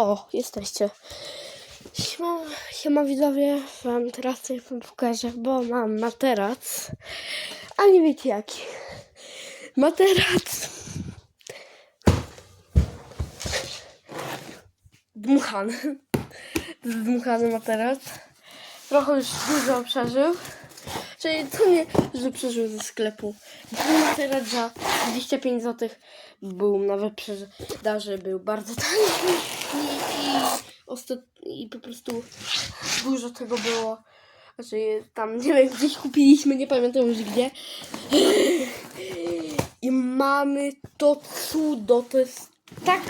O, jesteście. Siema, siema widzowie, wam teraz coś wam pokażę, bo mam materac, a nie wiecie jaki. Materac. Dmuchany. Dmuchany materac. Trochę już dużo przeżył. Czyli to nie, że przeżył ze sklepu. Ten materac za 25 zł był nawet sprzedaży, był bardzo tani i, i, i po prostu dużo tego było. Znaczy tam, nie wiem, gdzieś kupiliśmy, nie pamiętam już gdzie. I mamy to cudo, to jest tak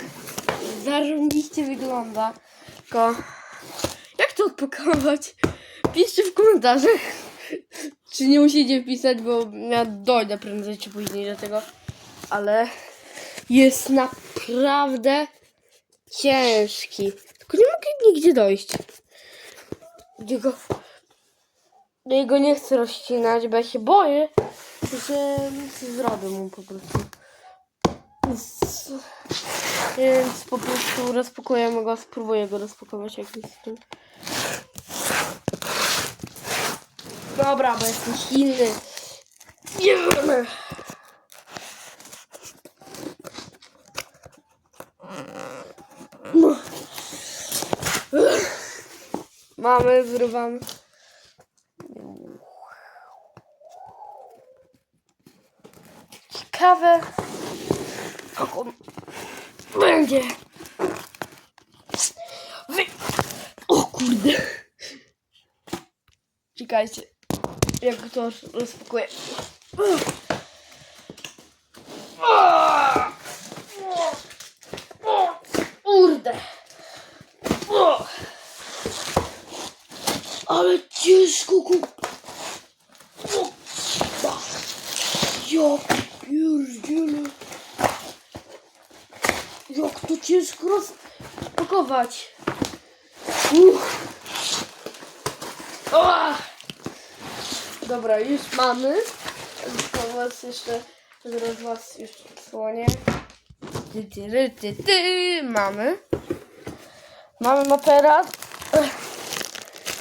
zarąbiście wygląda. Tylko jak to odpakować? Piszcie w komentarzach. Czy nie musicie wpisać, bo ja dojdę prędzej czy później do tego. Ale jest naprawdę ciężki. Tylko nie mogę nigdzie dojść. Jego, jego nie chcę rozcinać, bo ja się boję, że zrobię mu po prostu. Więc, więc po prostu rozpakujemy go, spróbuję go rozpakować jakimś tym. Dobra, bo jestem silny. Jedziemy. Mamy, zrywamy. Ciekawe, jak on będzie. O kurde. Czekajcie, jak to rozpakuję. Kurde. O! Ale ciężko ku... O! ba. Ja pierdzielę. Jak to ciężko rozpakować. Uff. O! Dobra, już mamy. To was jeszcze, zaraz was już odsłonię. Ty, ty, ty, ty. Mamy. Mamy.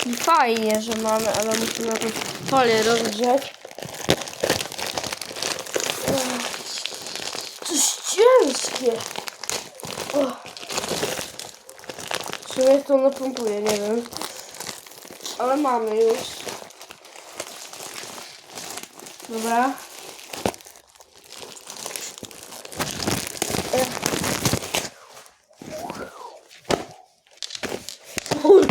I Fajnie, że mamy, ale musimy tą folię. To jest ciężkie. W sumie to napompuje, nie wiem. Ale mamy już. Dobra. Oj,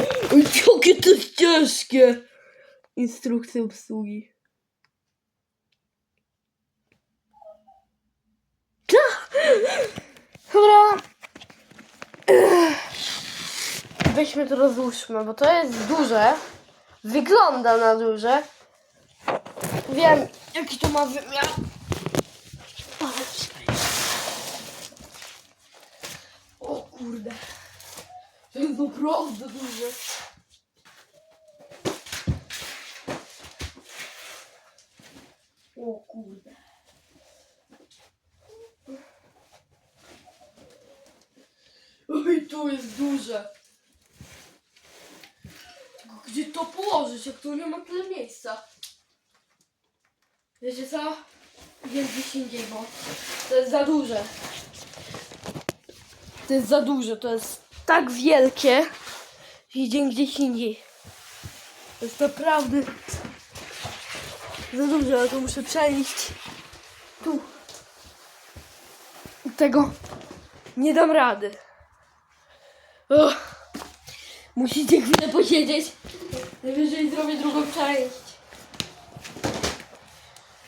jakie to jest ciężkie! Instrukcje obsługi. Dobra. Weźmy to rozłóżmy, bo to jest duże. Wygląda na duże. Wiem, jaki to ma wymiar. O kurde. To jest naprawdę duże. O kurde. Oj, tu jest duże. Gdzie to położyć, jak tu nie ma tyle miejsca? Wiecie co? Idę gdzieś indziej, bo to jest za duże. To jest za duże, to jest tak wielkie, idę gdzieś indziej. To jest naprawdę za duże, ale to muszę przenieść tu. Tego nie dam rady. O, musicie chwilę posiedzieć. Najwyżej zrobię drugą część.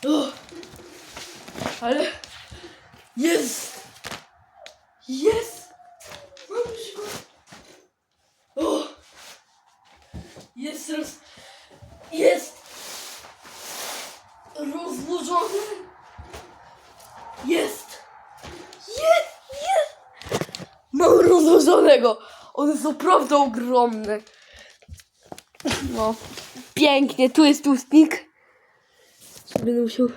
O, ale jest! Jest! Mam go! O! Jest roz... Jest! Rozłożony! Jest! Jest! Jest! Mam rozłożonego! On jest naprawdę ogromny. No, pięknie. Tu jest tłustnik. Będę musiał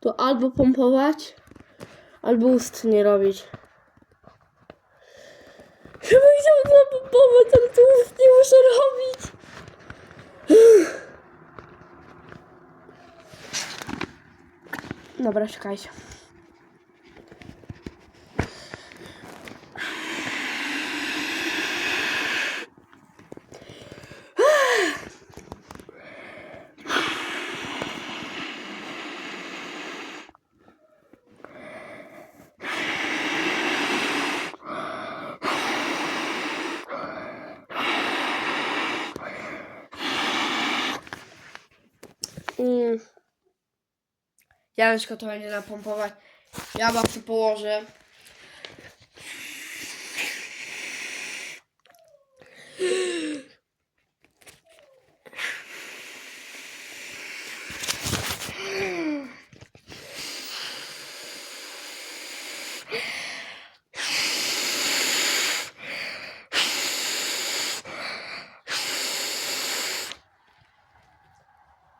to albo pompować, albo ust nie robić. Chyba chciałam zapompować, ale to ust nie muszę robić. Dobra, czekajcie. Janeczko to będzie napompować. Ja was tu położę.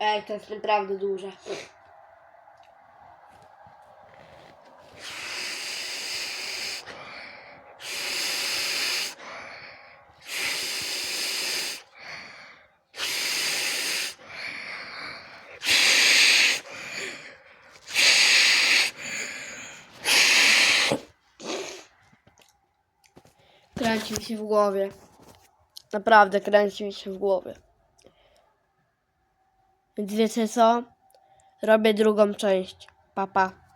Ej, to jest naprawdę duże. Kręci mi się w głowie. Naprawdę kręci mi się w głowie. Więc wiecie co? Robię drugą część. Papa. Pa.